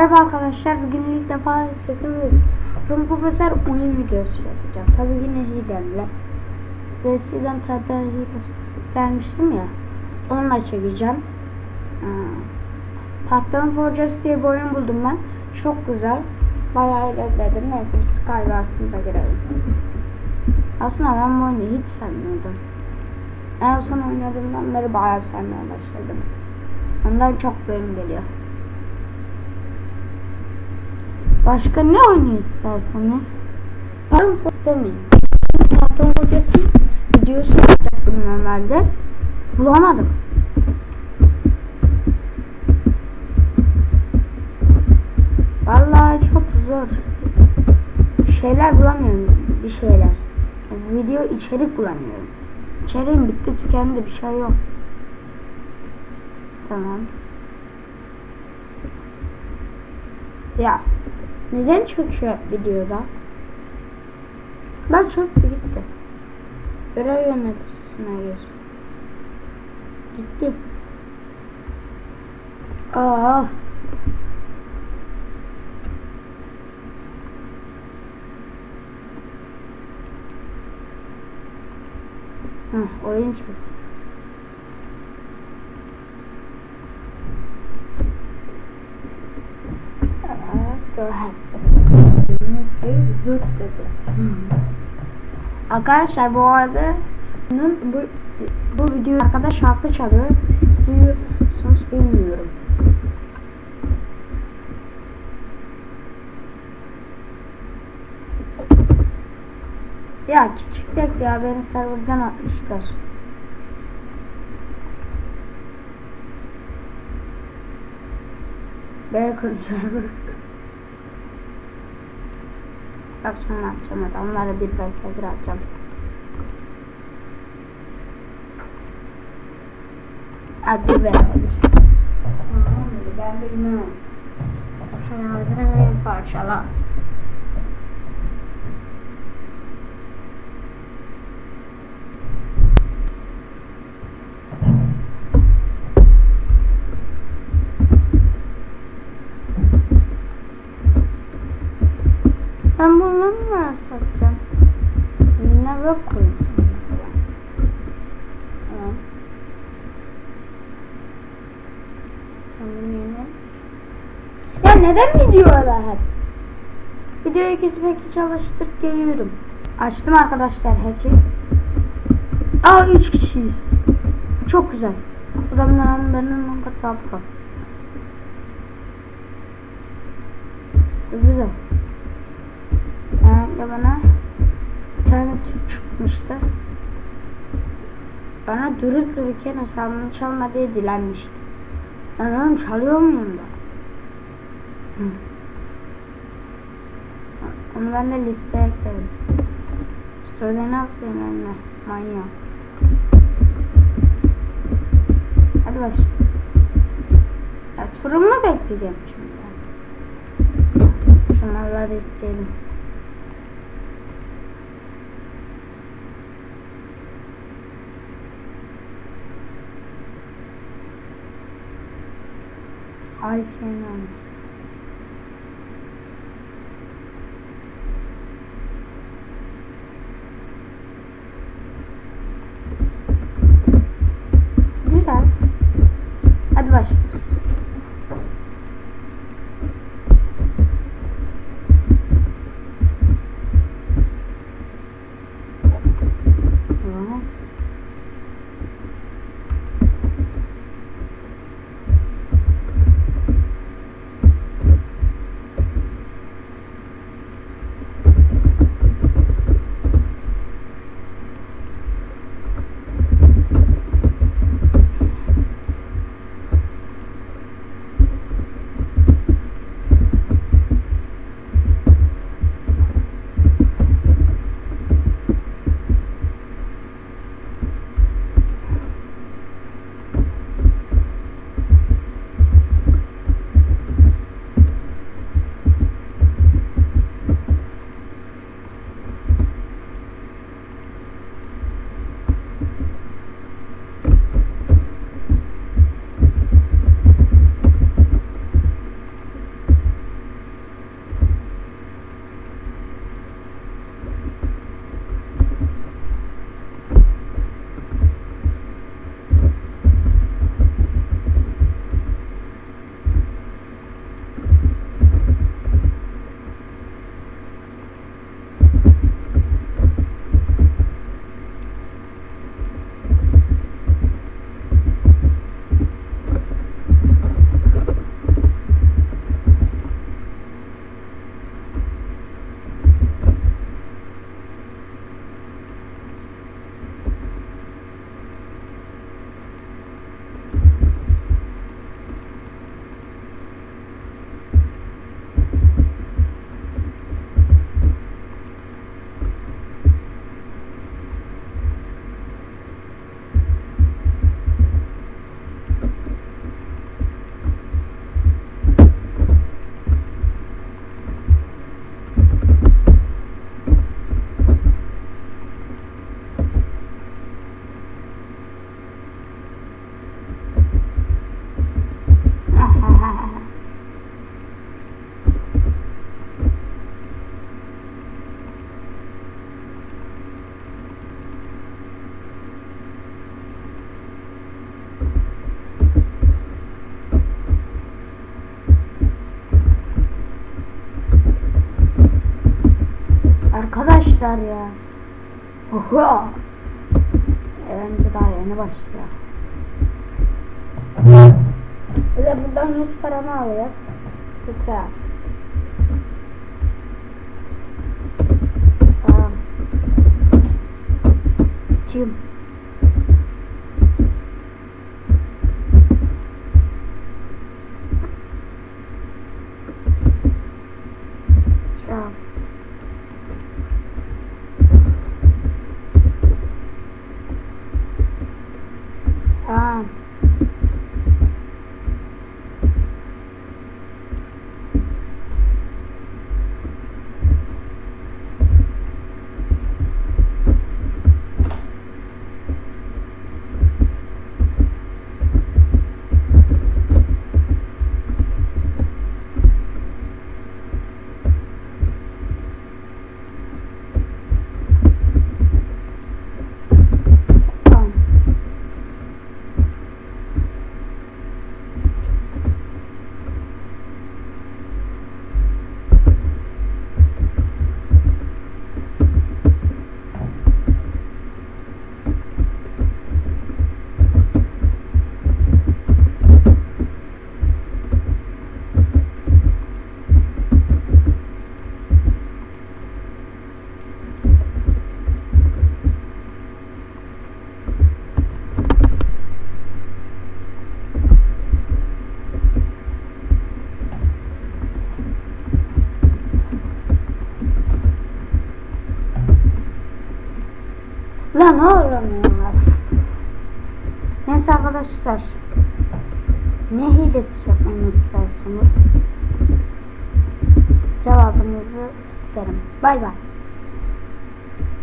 Merhaba arkadaşlar. Bugün ilk defa sesimiz Rum Profesör oyun videosu yapacağım. Tabii yine Hiden'le. Sesiden tabi hilesi göstermiştim ya. Onunla çekeceğim. Patron Fortress diye bir oyun buldum ben. Çok güzel. Bayağı ilerledim. Neyse biz Skywars'ımıza girelim. Aslında ben bu oyunu hiç sevmiyordum. En son oynadığımdan beri bayağı sevmeye başladım. Ondan çok bölüm geliyor. Başka ne oynuyor isterseniz? Ben istemeyin. Patron hocası videosu yapacaktım normalde. Bulamadım. Vallahi çok zor. Şeyler bulamıyorum. Bir şeyler. Video içerik bulamıyorum. İçeriğim bitti tükendi bir şey yok. Tamam. Ya neden çöküyor videoda? Bak çöktü gitti. Görev yöneticisine gir. Gitti. Aa. Heh, oyun çöktü. Arkadaşlar bu arada bu bu video arkada şarkı çalıyor. Siz duyuyorsunuz bilmiyorum. Ya küçük tek ya beni serverden atmışlar. Bacon server. Akşam ne yapacağım hadi onlara bir bir atacağım. Hadi bir bir. Ben bilmem. Hayatını parçalat. Tamam yine. Ya neden videolar hep? Videoyu kesmek çalıştırıp geliyorum. Açtım arkadaşlar hack'i. Aa 3 kişiyiz. Çok güzel. Adamlar benim daha pro. Güzel. Yani bana tane Türk çıkmıştı. Bana durup dururken hesabını çalma diye dilenmişti. Ben oğlum çalıyor muyum da? Onu ben de listeye ekledim. Söylenmez benim önüne. Manyak. Hadi başla. Ya turumu bekleyeceğim şimdi. Şunları isteyelim. Ay senin arkadaşlar ya. Oho. Bence daha yeni başlıyor. Öyle buradan 100 paramı alayım. Lütfen. Tamam. Çim. Tamam. Lan oğlum ya. Neyse arkadaşlar. Ne hilesi yapmamı istersiniz? Cevabınızı isterim. Bay bay.